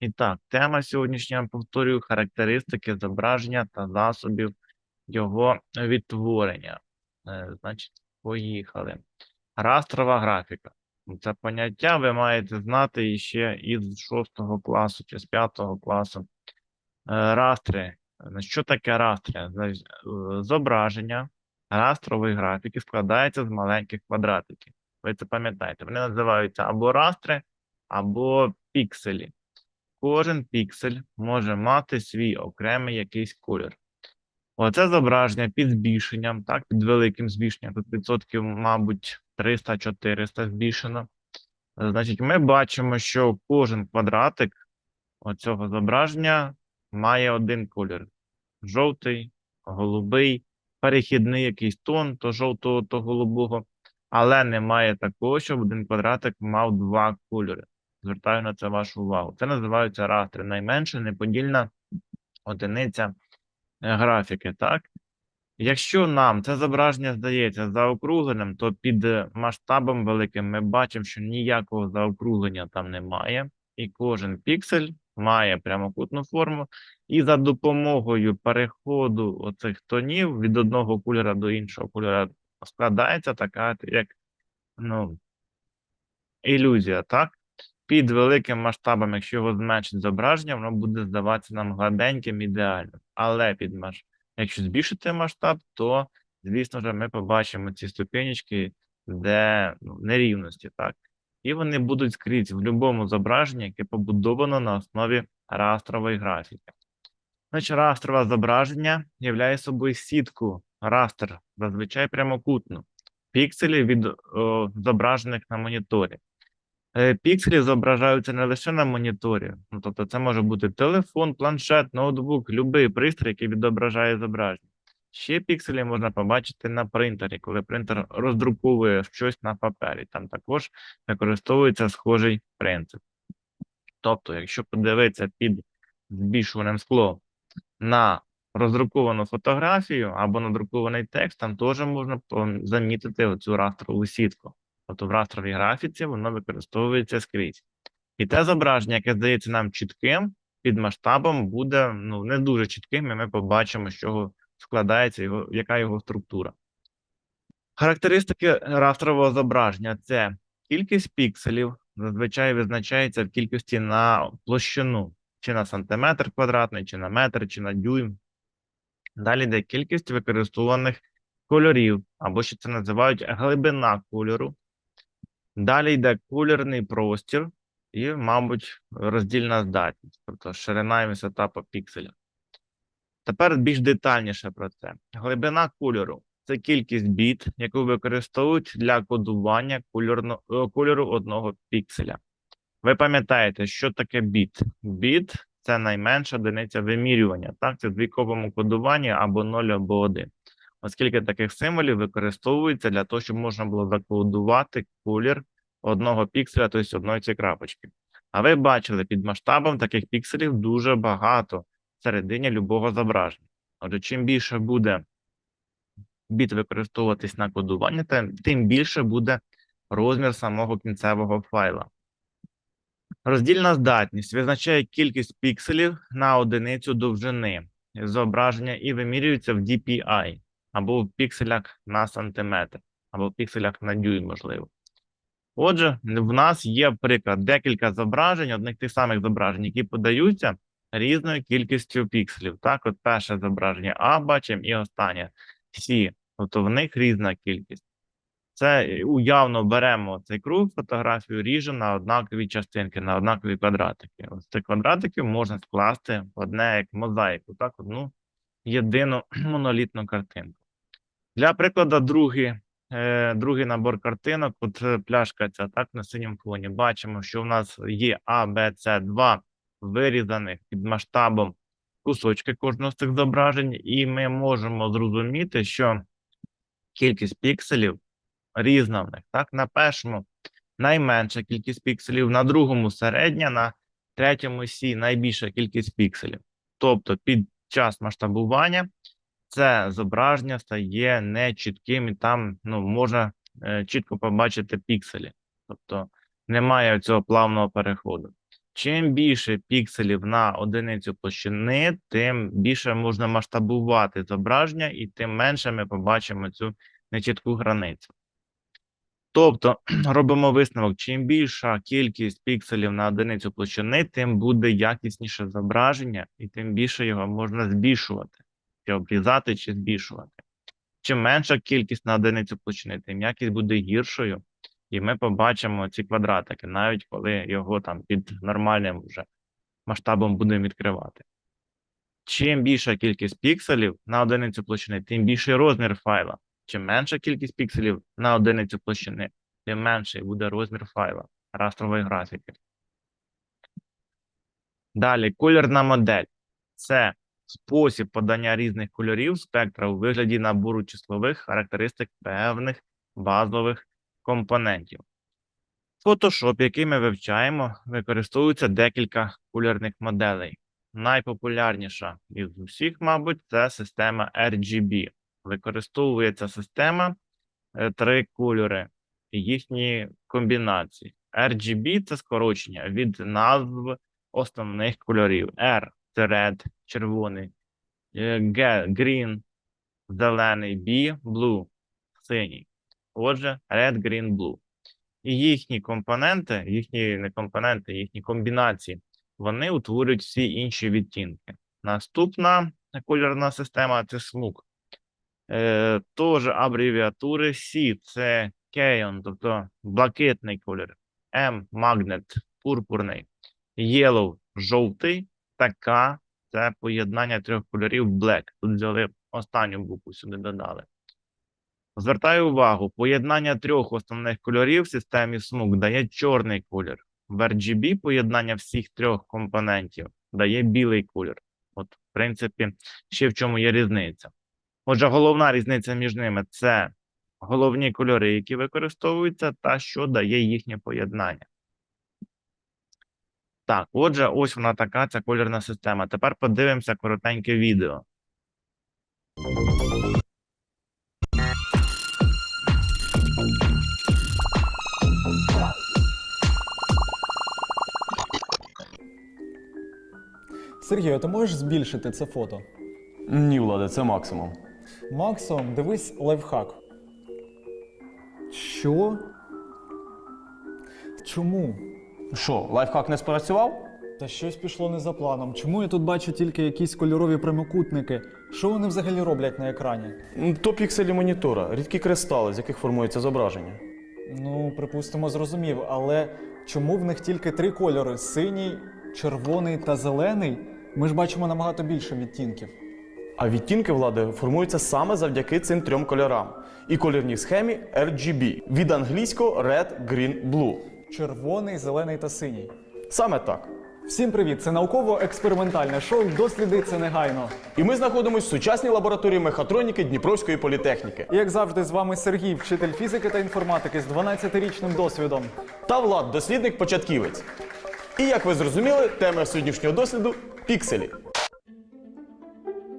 І так, тема сьогоднішня, повторюю, характеристики зображення та засобів його відтворення. Е, Значить, поїхали. Растрова графіка. Це поняття ви маєте знати іще із 6 класу чи з 5 класу. Е, Растри. Е, Що таке растри? Зображення растрової графіки складається з маленьких квадратиків. Ви це пам'ятаєте. Вони називаються або растри, або пікселі. Кожен піксель може мати свій окремий якийсь колір. Оце зображення під збільшенням, так, під великим збільшенням, тут відсотків, мабуть, 300-400 збільшено. Значить, ми бачимо, що кожен квадратик оцього зображення має один колір: жовтий, голубий, перехідний якийсь тон, то жовтого, то голубого, але немає такого, щоб один квадратик мав два кольори. Звертаю на це вашу увагу. Це називаються растри. Найменша неподільна одиниця е, графіки, так? Якщо нам це зображення здається заокругленим, то під е, масштабом великим ми бачимо, що ніякого заокруглення там немає, і кожен піксель має прямокутну форму, і за допомогою переходу оцих тонів від одного кольора до іншого кольора складається така, як ну, ілюзія, так? Під великим масштабом, якщо його зменшить зображення, воно буде здаватися нам гладеньким ідеальним. Але під маш... якщо збільшити масштаб, то, звісно ж, ми побачимо ці ступенечки, де ну, нерівності, так? І вони будуть скрізь в будь-якому зображенні, яке побудовано на основі растрової графіки. Значить, растрове зображення являє собою сітку растр, зазвичай прямокутну, пікселів від о, зображених на моніторі. Е, Пікселі зображаються не лише на моніторі, ну, тобто це може бути телефон, планшет, ноутбук, будь-який пристрій, який відображає зображення. Ще пікселі можна побачити на принтері, коли принтер роздруковує щось на папері. Там також використовується схожий принцип. Тобто, якщо подивитися під збільшуваним склом на роздруковану фотографію або надрукований текст, там теж можна замітити оцю растрову сітку. Тобто в растровій графіці воно використовується скрізь. І те зображення, яке здається нам чітким, під масштабом буде ну, не дуже чітким, і ми побачимо, з чого складається його, яка його структура. Характеристики растрового зображення це кількість пікселів, зазвичай визначається в кількості на площину, чи на сантиметр квадратний, чи на метр, чи на дюйм. Далі йде кількість використовуваних кольорів, або ще це називають глибина кольору. Далі йде кольорний простір і, мабуть, роздільна здатність, тобто ширина і висота по пікселях. Тепер більш детальніше про це. Глибина кольору це кількість біт, яку використовують для кодування е, кольору одного пікселя. Ви пам'ятаєте, що таке біт? Біт це найменша одиниця вимірювання. Так, це в двійковому кодуванні або 0, або 1. Оскільки таких символів використовується для того, щоб можна було закодувати колір одного пікселя, тобто одної цієї крапочки. А ви бачили, під масштабом таких пікселів дуже багато всередині любого зображення. Отже, чим більше буде біт використовуватись на кодування, тим більше буде розмір самого кінцевого файла. Роздільна здатність визначає кількість пікселів на одиницю довжини зображення і вимірюється в DPI або в пікселях на сантиметр, або в пікселях на дюйм, можливо. Отже, в нас є, приклад, декілька зображень, одних тих самих зображень, які подаються різною кількістю пікселів. Так, от перше зображення А бачимо і останнє С, тобто в них різна кількість. Це уявно беремо цей круг, фотографію ріжемо на однакові частинки, на однакові квадратики. Ось цих квадратиків можна скласти в одне як мозаїку, так, одну єдину монолітну картинку. Для прикладу, другий, е, другий набор картинок, от е, пляшка ця так на синьому фоні. Бачимо, що в нас є А, Б, С, два вирізаних під масштабом кусочки кожного з цих зображень, і ми можемо зрозуміти, що кількість пікселів різна в них. Так, на першому найменша кількість пікселів, на другому середня, на третьому сі найбільша кількість пікселів. Тобто, під час масштабування це зображення стає нечітким, і там ну, можна е, чітко побачити пікселі. Тобто немає цього плавного переходу. Чим більше пікселів на одиницю площини, тим більше можна масштабувати зображення, і тим менше ми побачимо цю нечітку границю. Тобто робимо висновок: чим більша кількість пікселів на одиницю площини, тим буде якісніше зображення, і тим більше його можна збільшувати, чи обрізати, чи збільшувати. Чим менша кількість на одиницю площини, тим якість буде гіршою, і ми побачимо ці квадратики, навіть коли його там під нормальним вже масштабом будемо відкривати. Чим більша кількість пікселів на одиницю площини, тим більший розмір файла. Чим менша кількість пікселів на одиницю площини, тим менший буде розмір файла растрової графіки. Далі, кольорна модель. Це спосіб подання різних кольорів спектра у вигляді набору числових характеристик певних базових компонентів. Photoshop, який ми вивчаємо, використовується декілька кольорних моделей. Найпопулярніша із усіх, мабуть, це система RGB. Використовується система е, три кольори і їхні комбінації. RGB це скорочення від назв основних кольорів. R red, червоний, е, green, зелений, B blue, синій. Отже, red, green, blue. І їхні компоненти, їхні не компоненти, їхні комбінації, вони утворюють всі інші відтінки. Наступна кольорна система це смуг. Е, Тож абревіатури C це Keon, тобто блакитний колір, M магнет, пурпурний, Yellow жовтий, та K це поєднання трьох кольорів Black. Тут взяли останню букву сюди додали. Звертаю увагу, поєднання трьох основних кольорів в системі смуг дає чорний колір. В RGB поєднання всіх трьох компонентів дає білий колір. От, в принципі, ще в чому є різниця. Отже, головна різниця між ними це головні кольори, які використовуються, та що дає їхнє поєднання. Так, отже, ось вона така ця кольорна система. Тепер подивимося коротеньке відео. Сергій, а ти можеш збільшити це фото? Ні, Влади, це максимум. Максимум, дивись лайфхак. Що? Чому? Що, лайфхак не спрацював? Та щось пішло не за планом. Чому я тут бачу тільки якісь кольорові прямокутники? Що вони взагалі роблять на екрані? То пікселі монітора, рідкі кристали, з яких формується зображення. Ну, припустимо, зрозумів, але чому в них тільки три кольори: синій, червоний та зелений? Ми ж бачимо набагато більше відтінків. А відтінки влади формуються саме завдяки цим трьом кольорам. І кольорній схемі RGB від англійського Red, Green, Blue. Червоний, зелений та синій. Саме так. Всім привіт! Це науково-експериментальне шоу Досліди це негайно. І ми знаходимося в сучасній лабораторії мехатроніки Дніпровської політехніки. І як завжди, з вами Сергій, вчитель фізики та інформатики з 12-річним досвідом. Та Влад, дослідник-початківець. І як ви зрозуміли, тема сьогоднішнього досліду пікселі.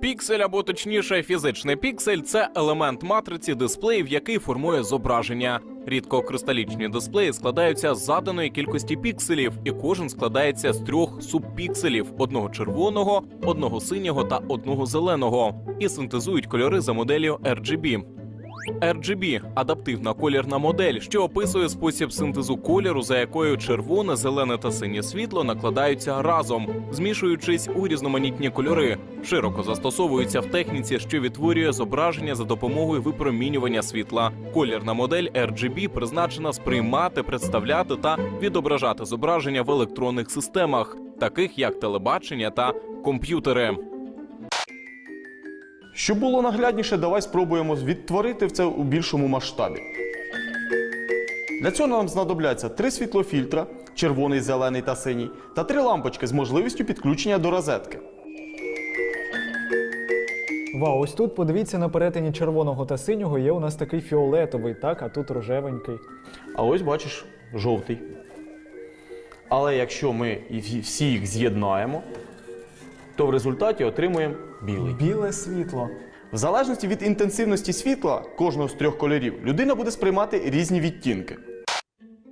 Піксель або точніше фізичний піксель це елемент матриці дисплеїв, який формує зображення. Рідкокристалічні дисплеї складаються з заданої кількості пікселів, і кожен складається з трьох субпікселів: одного червоного, одного синього та одного зеленого, і синтезують кольори за моделлю RGB. RGB – адаптивна колірна модель, що описує спосіб синтезу кольору, за якою червоне, зелене та синє світло накладаються разом, змішуючись у різноманітні кольори. Широко застосовується в техніці, що відтворює зображення за допомогою випромінювання світла. Колірна модель RGB призначена сприймати, представляти та відображати зображення в електронних системах, таких як телебачення та комп'ютери. Щоб було наглядніше, давай спробуємо відтворити це у більшому масштабі. Для цього нам знадобляться три світлофільтра червоний, зелений та синій, та три лампочки з можливістю підключення до розетки. Вау, ось тут подивіться на перетині червоного та синього є у нас такий фіолетовий, так, а тут рожевенький. А ось бачиш жовтий. Але якщо ми всі- їх з'єднаємо, то в результаті отримуємо білий. Біле світло. В залежності від інтенсивності світла кожного з трьох кольорів людина буде сприймати різні відтінки.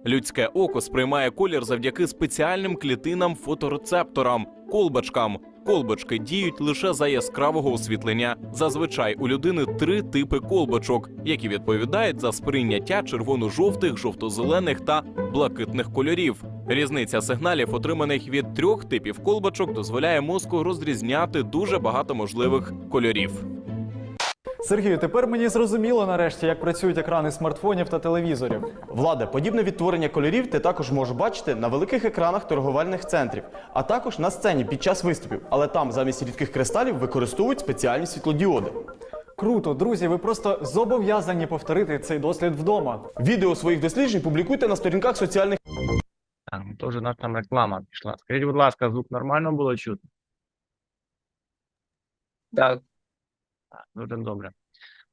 Людське око сприймає колір завдяки спеціальним клітинам фоторецепторам колбочкам. Колбочки діють лише за яскравого освітлення. Зазвичай у людини три типи колбочок, які відповідають за сприйняття червоно-жовтих, жовто-зелених та блакитних кольорів. Різниця сигналів, отриманих від трьох типів колбочок, дозволяє мозку розрізняти дуже багато можливих кольорів. Сергію, тепер мені зрозуміло нарешті, як працюють екрани смартфонів та телевізорів. Владе, подібне відтворення кольорів ти також можеш бачити на великих екранах торговельних центрів, а також на сцені під час виступів. Але там замість рідких кристалів використовують спеціальні світлодіоди. Круто, друзі, ви просто зобов'язані повторити цей дослід вдома. Відео своїх досліджень публікуйте на сторінках соціальних Так, ну теж у нас там реклама пішла. Скажіть, будь ласка, звук нормально було чути? Так, Так, дуже добре.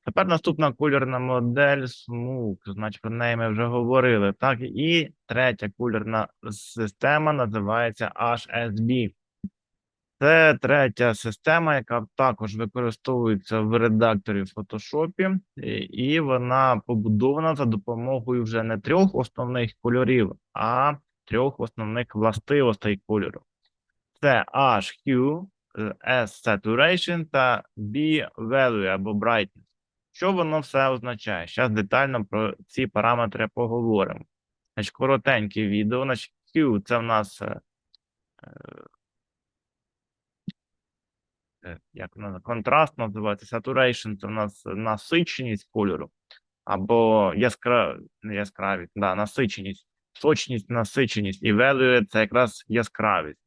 Тепер наступна кольорна модель Smook, значить про неї ми вже говорили. Так, і третя кольорна система називається HSB. Це третя система, яка також використовується в редакторі в Photoshop, і- вона побудована за допомогою вже не трьох основних кольорів, а трьох основних властивостей кольору. Це H hue, е, S saturation та B value або brightness. Що воно все означає? Зараз детально про ці параметри поговоримо. Значить, коротеньке відео. Значить, hue це в нас е, е, як воно, контраст називається, saturation це в нас насиченість кольору, або яскра... яскравість, да, насиченість, сочність, насиченість, і value це якраз яскравість.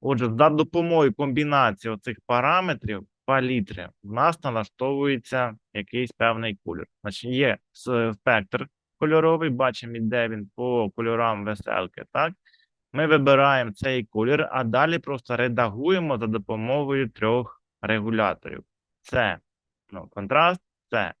Отже, за допомогою комбінації оцих параметрів палітри в нас налаштовується якийсь певний кольор. Значить, є спектр кольоровий, бачимо, де він по кольорам веселки, так? Ми вибираємо цей колір, а далі просто редагуємо за допомогою трьох регуляторів. Це ну, контраст, це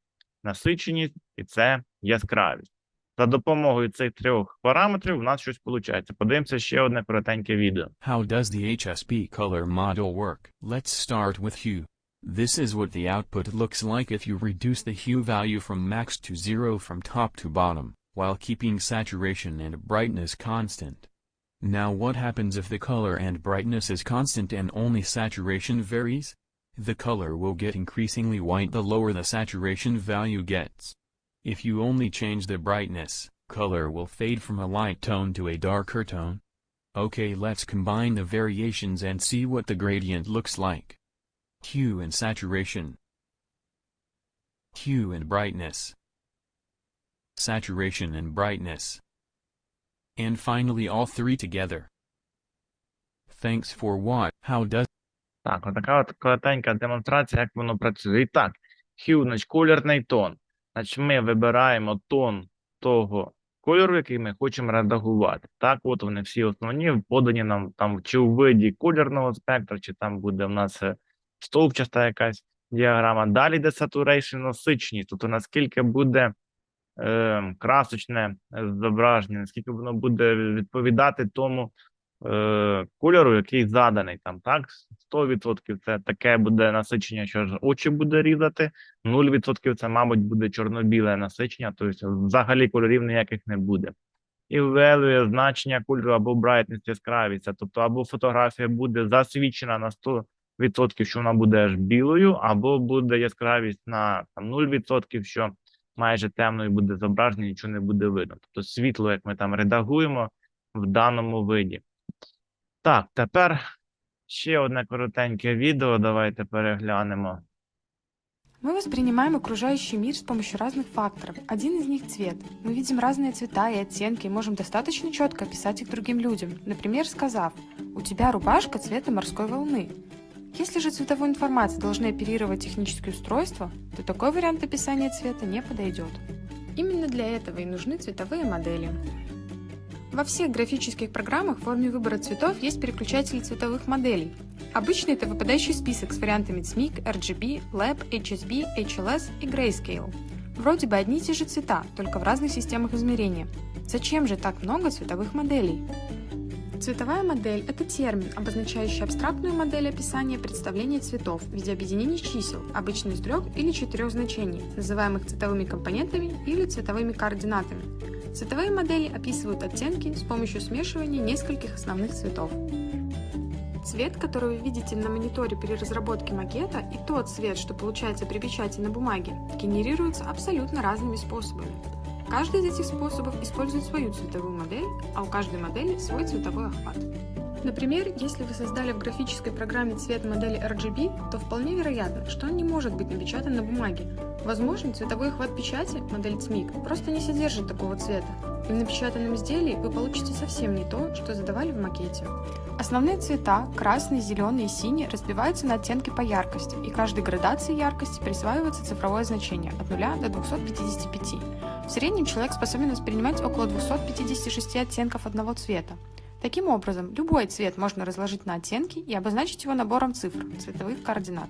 насиченість і це яскравість. За допомогою цих трьох параметрів у нас щось виходить. Подивимося ще одне коротеньке відео. How does the HSP color model work? Let's start with hue. This is what the output looks like if you reduce the hue value from max to zero from top to bottom, while keeping saturation and brightness constant. Now what happens if the color and brightness is constant and only saturation varies? The color will get increasingly white the lower the saturation value gets. If you only change the brightness, color will fade from a light tone to a darker tone. Okay let's combine the variations and see what the gradient looks like. Hue and saturation. Hue and brightness. Saturation and brightness. And finally all three together. Thanks for what, how does Так, отака от коротенька демонстрація, як воно працює. І так, hue, значить, кольорний тон. Значить, ми вибираємо тон того кольору, який ми хочемо редагувати. Так, от вони всі основні, подані нам там чи у виді кольорного спектра, чи там буде в нас е, стовпчаста якась діаграма. Далі йде saturation, насиченість, тобто наскільки буде е, красочне зображення, наскільки воно буде відповідати тому е, кольору, який заданий там, так? 100% це таке буде насичення, що ж очі буде різати, 0% це, мабуть, буде чорно-біле насичення, тобто взагалі кольорів ніяких не буде. І value значення кольору або brightness, яскравість, тобто або фотографія буде засвідчена на 100%, що вона буде аж білою, або буде яскравість на там, 0%, що майже темною буде зображення, нічого не буде видно. Тобто світло, як ми там редагуємо в даному виді. Так, тепер ще одне коротеньке відео. Давайте переглянемо. Мы воспринимаем окружающий мир с помощью разных факторов. Один из них – цвет. Мы видим разные цвета и оттенки и можем достаточно четко описать их другим людям. Например, сказав «У тебя рубашка цвета морской волны». Если же цветовой информацией должны оперировать технические устройства, то такой вариант описания цвета не подойдет. Именно для этого и нужны цветовые модели. Во всех графических программах в форме выбора цветов есть переключатели цветовых моделей. Обычно это выпадающий список с вариантами CMYK, RGB, LAB, HSB, HLS и Grayscale. Вроде бы одни и те же цвета, только в разных системах измерения. Зачем же так много цветовых моделей? Цветовая модель – это термин, обозначающий абстрактную модель описания представления цветов в виде объединений чисел, обычно из трех или четырех значений, называемых цветовыми компонентами или цветовыми координатами. Цветовые модели описывают оттенки с помощью смешивания нескольких основных цветов. Цвет, который вы видите на мониторе при разработке макета, и тот цвет, что получается при печати на бумаге, генерируются абсолютно разными способами. Каждый из этих способов использует свою цветовую модель, а у каждой модели свой цветовой охват. Например, если вы создали в графической программе цвет модели RGB, то вполне вероятно, что он не может быть напечатан на бумаге. Возможно, цветовой охват печати, модель CMYK, просто не содержит такого цвета, и в напечатанном изделии вы получите совсем не то, что задавали в макете. Основные цвета – красный, зеленый и синий – разбиваются на оттенки по яркости, и каждой градации яркости присваивается цифровое значение от 0 до 255. В среднем человек способен воспринимать около 256 оттенков одного цвета. Таким образом, любой цвет можно разложить на оттенки и обозначить его набором цифр, цветовых координат.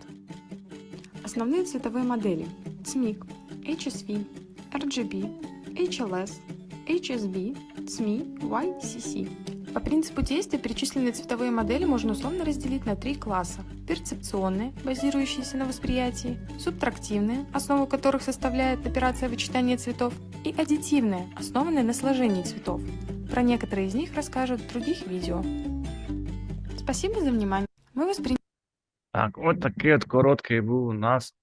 Основные цветовые модели – CMYK, HSV, RGB, HLS, HSB, SMI, YCC. По принципу действия перечисленные цветовые модели можно условно разделить на три класса. Перцепционные, базирующиеся на восприятии, субтрактивные, основу которых составляет операция вычитания цветов, и аддитивные, основанные на сложении цветов. Про некоторые из них расскажут в других видео. Спасибо за внимание. Мы воспринимаем Так, от такий от короткий був у нас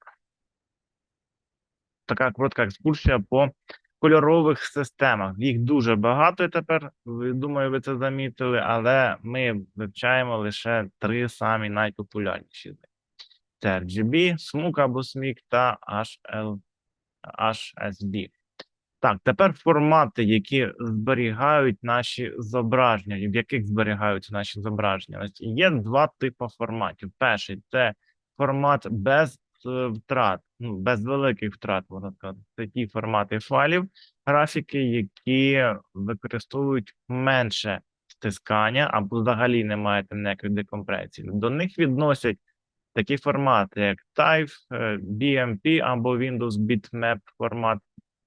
така коротка екскурсія по кольорових системах. Їх дуже багато тепер. Думаю, ви це замітили, але ми вивчаємо лише три самі найпопулярніші. Це RGB, SMUK або SMIC та HL, HSB. Так, тепер формати, які зберігають наші зображення, в яких зберігаються наші зображення. Є два типи форматів. Перший це формат без е, втрат, ну, без великих втрат, можна сказати. Це ті формати файлів, графіки, які використовують менше стискання або взагалі не маєте ніякої декомпресії. До них відносять такі формати, як TIFF, е, BMP або Windows Bitmap формат,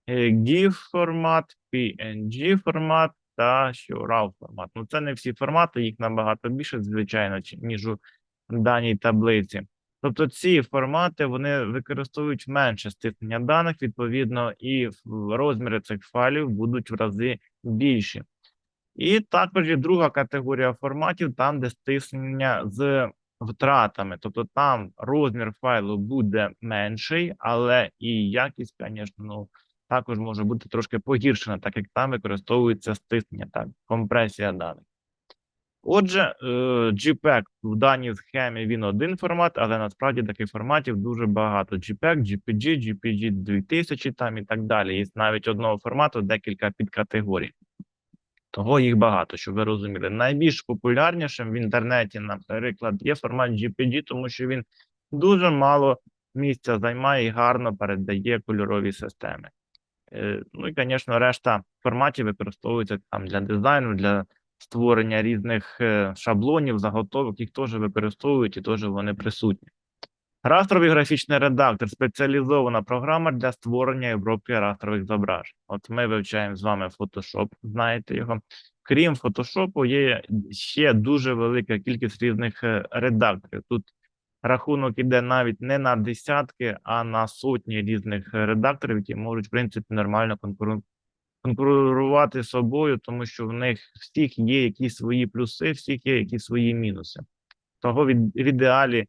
GIF формат, PNG формат та що RAW формат. Ну, це не всі формати, їх набагато більше, звичайно, ніж у даній таблиці. Тобто ці формати вони використовують менше стиснення даних, відповідно, і розміри цих файлів будуть в рази більші. І також є друга категорія форматів, там, де стиснення з втратами. Тобто там розмір файлу буде менший, але і якість, звісно, ну, також може бути трошки погіршена, так як там використовується стиснення, так, компресія даних. Отже, е, JPEG в даній схемі він один формат, але насправді таких форматів дуже багато. JPEG, JPG, JPG 2000 там і так далі. Є навіть одного формату декілька підкатегорій. Того їх багато, щоб ви розуміли. Найбільш популярнішим в інтернеті, наприклад, є формат JPG, тому що він дуже мало місця займає і гарно передає кольорові системи. Е, Ну і, звісно, решта форматів використовується там для дизайну, для створення різних е, шаблонів, заготовок, їх теж використовують і теж вони присутні. Растровий графічний редактор спеціалізована програма для створення обробки растрових зображень. От ми вивчаємо з вами Photoshop, знаєте його. Крім Photoshop, є ще дуже велика кількість різних е, редакторів. Тут рахунок іде навіть не на десятки, а на сотні різних е, редакторів, які можуть, в принципі, нормально конкурувати з собою, тому що в них всіх є якісь свої плюси, всіх є якісь свої мінуси. Того від, в ідеалі е,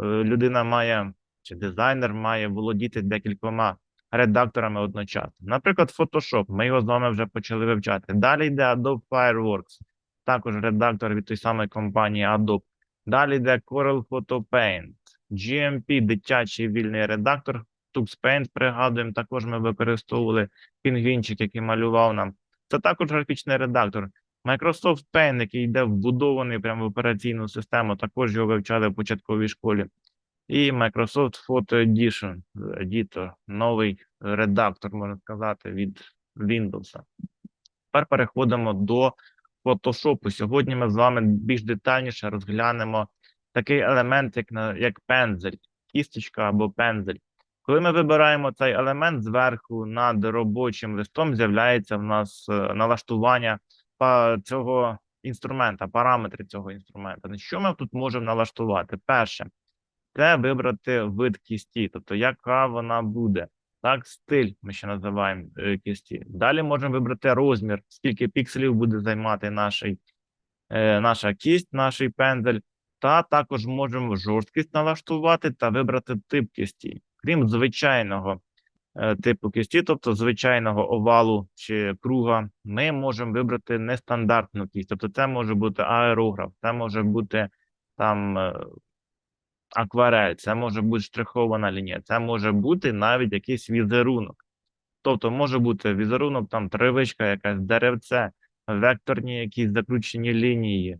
людина має чи дизайнер має володіти декількома редакторами одночасно. Наприклад, Photoshop, ми його з вами вже почали вивчати. Далі йде Adobe Fireworks, також редактор від тої самої компанії Adobe. Далі йде Corel Photo Paint, GMP, дитячий вільний редактор. TuxPaint, пригадуємо, також ми використовували пінгвінчик, який малював нам. Це також графічний редактор. Microsoft Paint, який йде вбудований прямо в операційну систему, також його вивчали в початковій школі. І Microsoft Photo Edition, Editor, новий редактор, можна сказати, від Windows. Тепер переходимо до Photoshop. Сьогодні ми з вами більш детальніше розглянемо такий елемент, як, як пензель, кісточка або пензель. Коли ми вибираємо цей елемент зверху над робочим листом, з'являється в нас е, налаштування цього інструмента, параметри цього інструмента. Що ми тут можемо налаштувати? Перше, це вибрати вид кісті, тобто яка вона буде. Так, стиль ми ще називаємо е, кисті. Далі можемо вибрати розмір, скільки пікселів буде займати наший, е, наша кість, наш пензель. Та також можемо жорсткість налаштувати та вибрати тип кисті. Крім звичайного е, типу кисті, тобто звичайного овалу чи круга, ми можемо вибрати нестандартну кість. Тобто це може бути аерограф, це може бути там акварель, це може бути штрихована лінія, це може бути навіть якийсь візерунок. Тобто може бути візерунок, там тривичка, якась деревце, векторні якісь заключені лінії,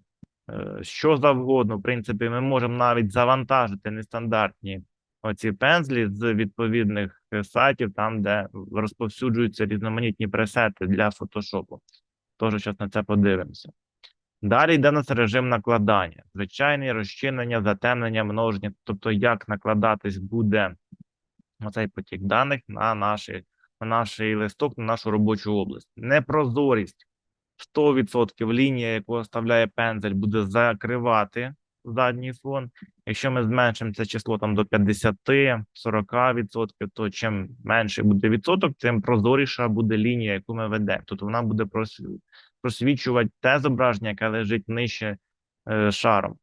е, що завгодно. В принципі, ми можемо навіть завантажити нестандартні оці пензлі з відповідних е, сайтів, там, де розповсюджуються різноманітні пресети для фотошопу. Тож зараз на це подивимося. Далі йде нас режим накладання. Звичайний розчинення, затемнення, множення, тобто як накладатись буде оцей потік даних на, наші, на наш листок, на нашу робочу область. Непрозорість 100% лінія, яку оставляє пензель, буде закривати задній фон. Якщо ми зменшимо це число там до 50-40%, то чим менше буде відсоток, тим прозоріша буде лінія, яку ми ведемо. Тобто вона буде просвічувати те зображення, яке лежить нижче е, шаром.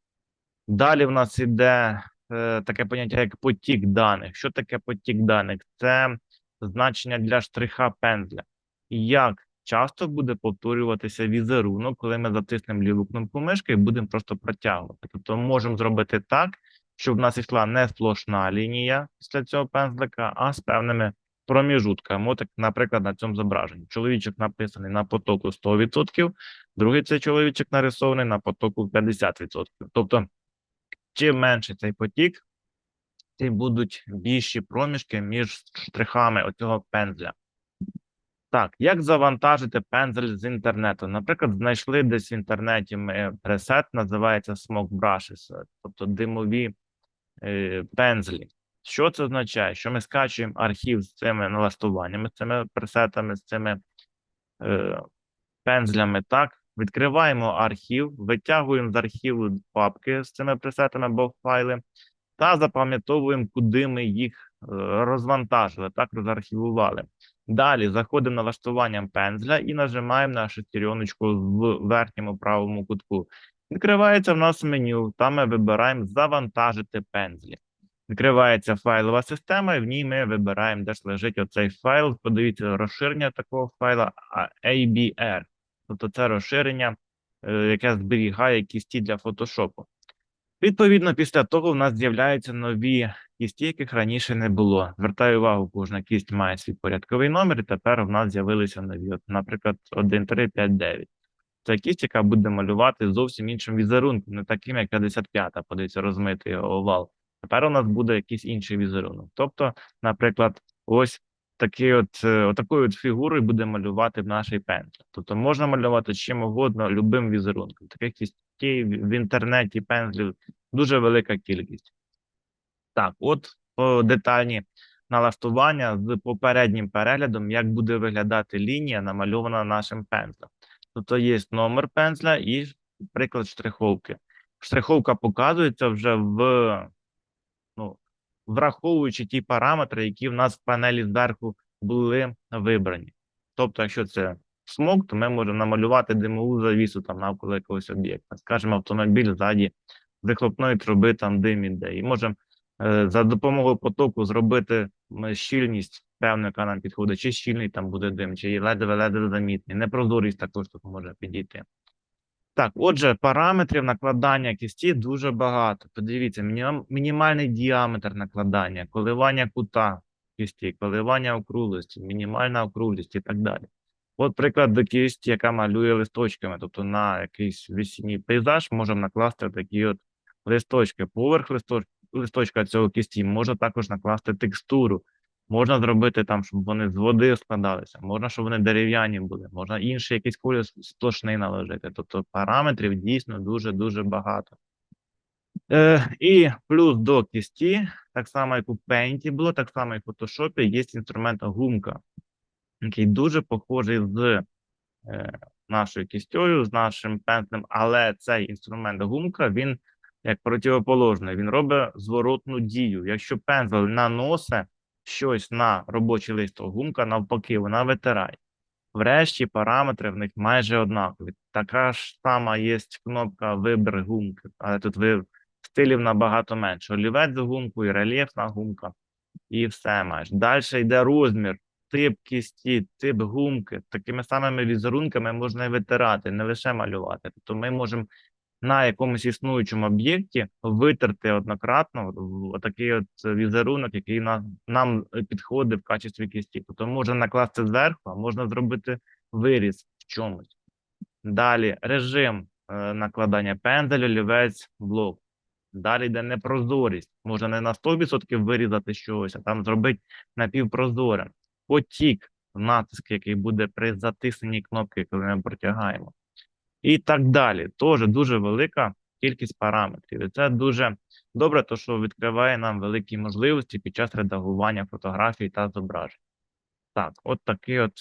Далі в нас іде е, таке поняття, як потік даних. Що таке потік даних? Це значення для штриха пензля. Як часто буде повторюватися візерунок, коли ми затиснемо ліву кнопку мишки і будемо просто протягувати. Тобто можемо зробити так, щоб в нас йшла не сплошна лінія після цього пензлика, а з певними проміжутками. От, наприклад, на цьому зображенні. Чоловічок написаний на потоку 100%, другий цей чоловічок нарисований на потоку 50%. Тобто, чим менше цей потік, тим будуть більші проміжки між штрихами оцього пензля. Так, як завантажити пензель з інтернету? Наприклад, знайшли десь в інтернеті ми пресет, називається Smoke Brushes, тобто димові е, пензлі. Що це означає? Що ми скачуємо архів з цими налаштуваннями, з цими пресетами, з цими е, пензлями, так? Відкриваємо архів, витягуємо з архіву папки з цими пресетами або файли, та запам'ятовуємо, куди ми їх е, розвантажили, так розархівували. Далі заходимо на налаштуванням пензля і нажимаємо на шестереночку в верхньому правому кутку. Відкривається в нас меню, там ми вибираємо завантажити пензлі. Відкривається файлова система, і в ній ми вибираємо, де ж лежить оцей файл. Подивіться розширення такого файла ABR. Тобто це розширення, е, яке зберігає кісті для фотошопу. Відповідно, після того в нас з'являються нові кісті, яких раніше не було. Звертаю увагу, кожна кість має свій порядковий номер, і тепер в нас з'явилися нові. От, наприклад, 1359. Це кість, яка буде малювати зовсім іншим візерунком, не таким, як 55-та, подивіться, розмитий овал. Тепер у нас буде якийсь інший візерунок. Тобто, наприклад, ось такий от, е, отакою от фігурою буде малювати наш пензлик. Тобто можна малювати чим угодно, любим візерунком. Таких кістей в в інтернеті пензлів дуже велика кількість. Так, от детальні налаштування з попереднім переглядом, як буде виглядати лінія, намальована нашим пензлем. Тобто є номер пензля і приклад штриховки. Штриховка показується вже в ну, враховуючи ті параметри, які в нас в панелі зверху були вибрані. Тобто, якщо це смог, то ми можемо намалювати димову завісу там навколо якогось об'єкта. Скажімо, автомобіль ззаді вихлопної труби там дим іде. І можемо е, за допомогою потоку зробити щільність певну, яка нам підходить, чи щільний там буде дим, чи ледве-ледве замітний. Непрозорість також тут може підійти. Так, отже, параметрів накладання кісті дуже багато. Подивіться, мінімальний діаметр накладання, коливання кута кісті, коливання округлості, мінімальна округлість і так далі. От приклад до кісті, яка малює листочками, тобто на якийсь весінній пейзаж можемо накласти такі от листочки. Поверх листочка цього кісті можна також накласти текстуру. Можна зробити там, щоб вони з води складалися, можна, щоб вони дерев'яні були, можна інший якийсь колір сплошний наложити. Тобто параметрів дійсно дуже-дуже багато. Е, і плюс до кісті, так само, як у Paint було, так само, як у Photoshop, є інструмент гумка, який дуже похожий з е, нашою кістю, з нашим пензлем, але цей інструмент гумка, він як противоположний, він робить зворотну дію. Якщо пензель наносить щось на робочий листок, гумка навпаки, вона витирає. Врешті параметри в них майже однакові. Така ж сама є кнопка вибір гумки, але тут ви стилів набагато менше. Олівець з гумкою, рельєфна гумка і все майже. Далі йде розмір, тип кісті, тип гумки. Такими самими візерунками можна і витирати, не лише малювати. Тобто ми можемо на якомусь існуючому об'єкті витерти однократно отакий от візерунок, який нам, підходить в качестві кісті. Тобто можна накласти зверху, а можна зробити виріз в чомусь. Далі режим е, накладання пензель, олівець, блок. Далі йде непрозорість. Можна не на 100% вирізати щось, а там зробити напівпрозорим. Потік, натиск, який буде при затисненні кнопки, коли ми протягаємо. І так далі. Тоже дуже велика кількість параметрів. І це дуже добре, то що відкриває нам великі можливості під час редагування фотографій та зображень. Так, от такий от